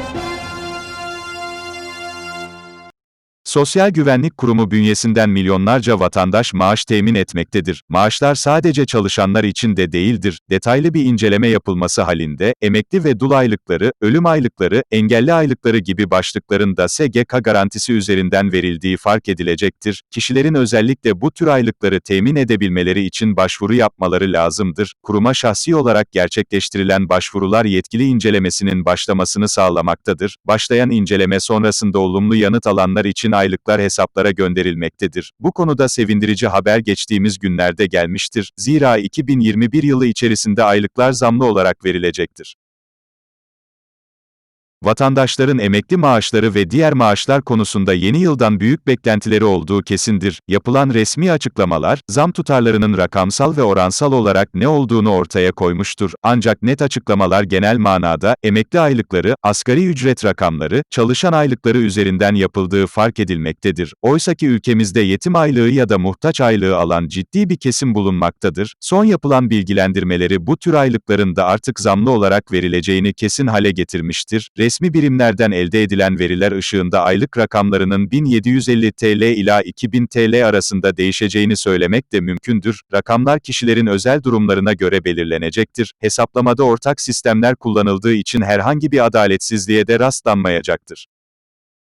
Thank you. Sosyal Güvenlik Kurumu bünyesinden milyonlarca vatandaş maaş temin etmektedir. Maaşlar sadece çalışanlar için de değildir. Detaylı bir inceleme yapılması halinde, emekli ve dul aylıkları, ölüm aylıkları, engelli aylıkları gibi başlıkların da SGK garantisi üzerinden verildiği fark edilecektir. Kişilerin özellikle bu tür aylıkları temin edebilmeleri için başvuru yapmaları lazımdır. Kuruma şahsi olarak gerçekleştirilen başvurular yetkili incelemesinin başlamasını sağlamaktadır. Başlayan inceleme sonrasında olumlu yanıt alanlar için aylıklar hesaplara gönderilmektedir. Bu konuda sevindirici haber geçtiğimiz günlerde gelmiştir. Zira 2021 yılı içerisinde aylıklar zamlı olarak verilecektir. Vatandaşların emekli maaşları ve diğer maaşlar konusunda yeni yıldan büyük beklentileri olduğu kesindir. Yapılan resmi açıklamalar, zam tutarlarının rakamsal ve oransal olarak ne olduğunu ortaya koymuştur. Ancak net açıklamalar genel manada, emekli aylıkları, asgari ücret rakamları, çalışan aylıkları üzerinden yapıldığı fark edilmektedir. Oysaki ülkemizde yetim aylığı ya da muhtaç aylığı alan ciddi bir kesim bulunmaktadır. Son yapılan bilgilendirmeleri bu tür aylıkların da artık zamlı olarak verileceğini kesin hale getirmiştir. Resmi birimlerden elde edilen veriler ışığında aylık rakamlarının 1750 TL ila 2000 TL arasında değişeceğini söylemek de mümkündür. Rakamlar kişilerin özel durumlarına göre belirlenecektir. Hesaplamada ortak sistemler kullanıldığı için herhangi bir adaletsizliğe de rastlanmayacaktır.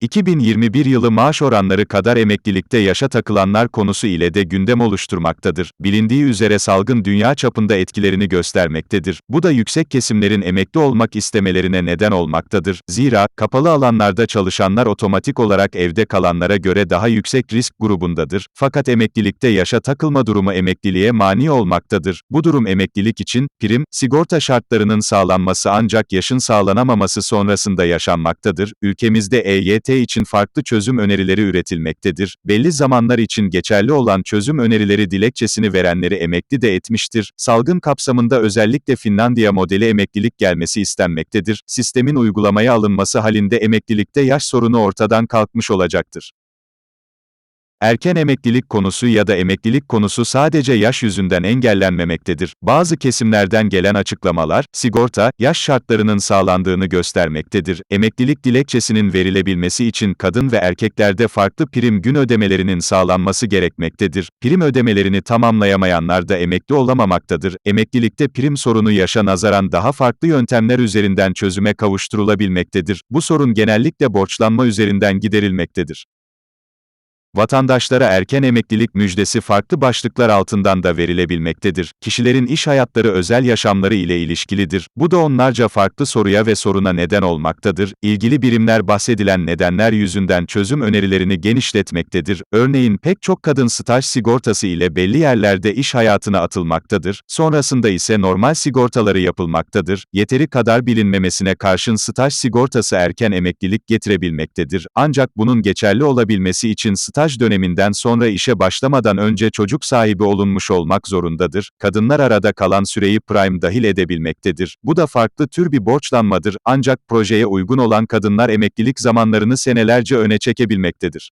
2021 yılı maaş oranları kadar emeklilikte yaşa takılanlar konusu ile de gündem oluşturmaktadır. Bilindiği üzere salgın dünya çapında etkilerini göstermektedir. Bu da yüksek kesimlerin emekli olmak istemelerine neden olmaktadır. Zira, kapalı alanlarda çalışanlar otomatik olarak evde kalanlara göre daha yüksek risk grubundadır. Fakat emeklilikte yaşa takılma durumu emekliliğe mani olmaktadır. Bu durum emeklilik için, prim, sigorta şartlarının sağlanması ancak yaşın sağlanamaması sonrasında yaşanmaktadır. Ülkemizde EYT için farklı çözüm önerileri üretilmektedir. Belli zamanlar için geçerli olan çözüm önerileri dilekçesini verenleri emekli de etmiştir. Salgın kapsamında özellikle Finlandiya modeli emeklilik gelmesi istenmektedir. Sistemin uygulamaya alınması halinde emeklilikte yaş sorunu ortadan kalkmış olacaktır. Erken emeklilik konusu ya da emeklilik konusu sadece yaş yüzünden engellenmemektedir. Bazı kesimlerden gelen açıklamalar, sigorta, yaş şartlarının sağlandığını göstermektedir. Emeklilik dilekçesinin verilebilmesi için kadın ve erkeklerde farklı prim gün ödemelerinin sağlanması gerekmektedir. Prim ödemelerini tamamlayamayanlar da emekli olamamaktadır. Emeklilikte prim sorunu yaşa nazaran daha farklı yöntemler üzerinden çözüme kavuşturulabilmektedir. Bu sorun genellikle borçlanma üzerinden giderilmektedir. Vatandaşlara erken emeklilik müjdesi farklı başlıklar altından da verilebilmektedir. Kişilerin iş hayatları özel yaşamları ile ilişkilidir. Bu da onlarca farklı soruya ve soruna neden olmaktadır. İlgili birimler bahsedilen nedenler yüzünden çözüm önerilerini genişletmektedir. Örneğin pek çok kadın staj sigortası ile belli yerlerde iş hayatına atılmaktadır. Sonrasında ise normal sigortaları yapılmaktadır. Yeteri kadar bilinmemesine karşın staj sigortası erken emeklilik getirebilmektedir. Ancak bunun geçerli olabilmesi için staj staj döneminden sonra işe başlamadan önce çocuk sahibi olunmuş olmak zorundadır. Kadınlar arada kalan süreyi prime dahil edebilmektedir. Bu da farklı tür bir borçlanmadır ancak projeye uygun olan kadınlar emeklilik zamanlarını senelerce öne çekebilmektedir.